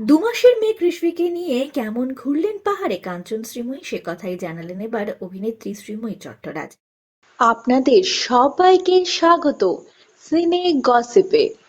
দুমাসের মেয়ে কৃষ্ণকে নিয়ে কেমন ঘুরলেন পাহাড়ে? কাঞ্চন শ্রীময়ী সে কথাই জানালেন এবার অভিনেত্রী শ্রীময়ী চট্টরাজ। আপনাদের সবাইকে স্বাগত। সিনে গসিপে।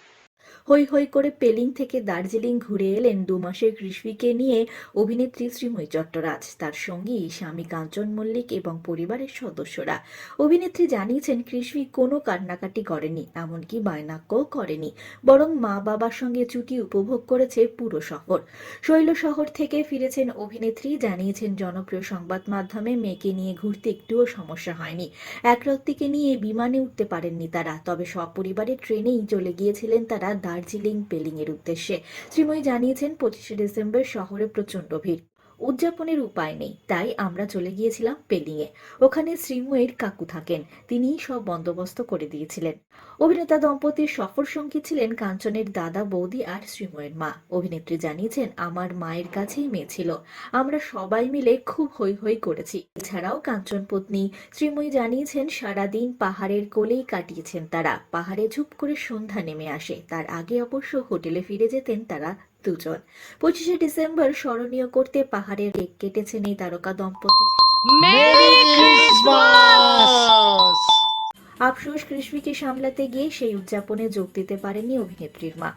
হই হৈ করে পেলিং থেকে দার্জিলিং ঘুরে এলেন দু মাসের কৃষ্ণিকে নিয়ে অভিনেত্রী শ্রীময়ী চট্টরাজ, তার সঙ্গী স্বামী কাঞ্চন মল্লিক এবং পরিবারের সদস্যরা। অভিনেত্রী জানিয়েছেন কৃষ্ণি কোনো কান্নাকাটি করেনি, এমনকি বায়নাক্যও করেনি, বরং মা বাবার সঙ্গে ছুটি উপভোগ করেছে পুরো শহর। শৈল শহর থেকে ফিরেছেন অভিনেত্রী, জানিয়েছেন, জনপ্রিয় সংবাদ মাধ্যমে মেয়েকে নিয়ে ঘুরতে একটুও সমস্যা হয়নি। একরত্তিকে নিয়ে বিমানে উঠতে পারেননি তারা, তবে সপরিবারে ট্রেনেই চলে গিয়েছিলেন তারা দার্জিলিং পেলিং এর উদ্দেশ্যে। শ্রীময়ী জানিয়েছেন পঁচিশে ডিসেম্বর শহরে প্রচণ্ড ভিড়। উদযাপনের উপায় নেই, তাই আমরা চলে গিয়েছিলাম পেলিংয়ে ওখানে শ্রীময়ীর কাকু থাকেন, তিনিই সব বন্দোবস্ত করে দিয়েছিলেন। অভিনেতা দম্পতির সফর সঙ্গী ছিলেন কাঞ্চনের দাদা, বৌদি আর শ্রীময়ের মা। অভিনেত্রী জানিয়েছেন, আমার মায়ের কাছেই মেয়ে ছিল। আমরা সবাই মিলে খুব হই হই করেছি। এছাড়াও কাঞ্চন পত্নী শ্রীময়ী জানিয়েছেন, সারাদিন পাহাড়ের কোলেই কাটিয়েছেন তারা। পাহাড়ে ঝুপ করে সন্ধ্যা নেমে আসে। তার আগে অবশ্য হোটেলে ফিরে যেতেন তারা দুজন। পঁচিশে ডিসেম্বর স্মরণীয় করতে পাহাড়ের কেক কেটেছেন এই তারকা দম্পতি। আফসোস কৃষ্ণকে সামলাতে গিয়ে সেই উদযাপনে যোগ দিতে পারেনি অভিনেত্রীর মা।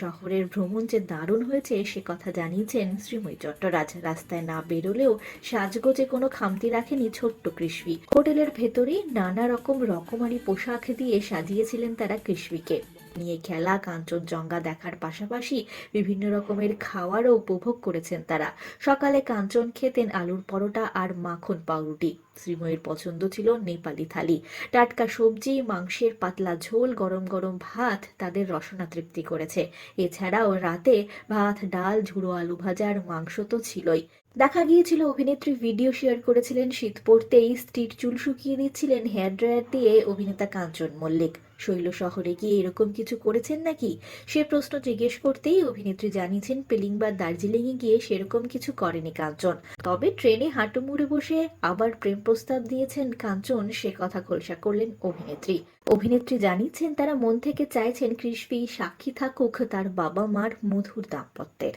শহরের ভ্রমণ যে দারুণ হয়েছে, সে কথা জানিয়েছেন শ্রীময়ী চট্টরাজ। রাস্তায় না বেরোলেও সাজগোজে কোনো খামতি রাখেনি ছোট্ট কৃষ্ণি। হোটেলের ভেতরেই নানা রকম রকমারি পোশাক দিয়ে সাজিয়েছিলেন তারা কৃষ্ণিকে। নিয়ে খেলা কাঞ্চনজঙ্ঘা দেখার পাশাপাশি বিভিন্ন রকমের খাওয়ারও উপভোগ করেছেন তারা। সকালে কাঞ্চন খেতেন আলুর পরোটা আর মাখন পাউরুটি। শ্রীময়ীর পছন্দ ছিল নেপালি থালি। টাটকা সবজি, মাংসের পাতলা ঝোল, গরম গরম ভাত তাদের রসনা তৃপ্তি করেছে। এছাড়াও রাতে ভাত, ডাল, ঝুড়ো আলু ভাজা আর মাংস তো ছিলই। দেখা গিয়েছিল, অভিনেত্রী ভিডিও শেয়ার করেছিলেন শীত পড়তেই স্ত্রীর চুল শুকিয়ে দিচ্ছিলেন হেয়ার ড্রায়ার দিয়ে অভিনেতা কাঞ্চন মল্লিক। শৈল শহরে গিয়ে এরকম কিছু করেছেন নাকি? সে প্রশ্ন জিজ্ঞেস করতেই অভিনেত্রী জানিয়েছেন, পেলিং বা দার্জিলিংয়ে গিয়ে সেরকম কিছু করেনি কাঞ্চন। তবে ট্রেনে হাঁটু মুড়ে বসে আবার প্রেম প্রস্তাব দিয়েছেন কাঞ্চন, সে কথা খোলসা করলেন অভিনেত্রী। অভিনেত্রী জানিয়েছেন, তারা মন থেকে চাইছেন কৃষ্ণি সাক্ষী থাকুক তার বাবা মার মধুর দাম্পত্যের।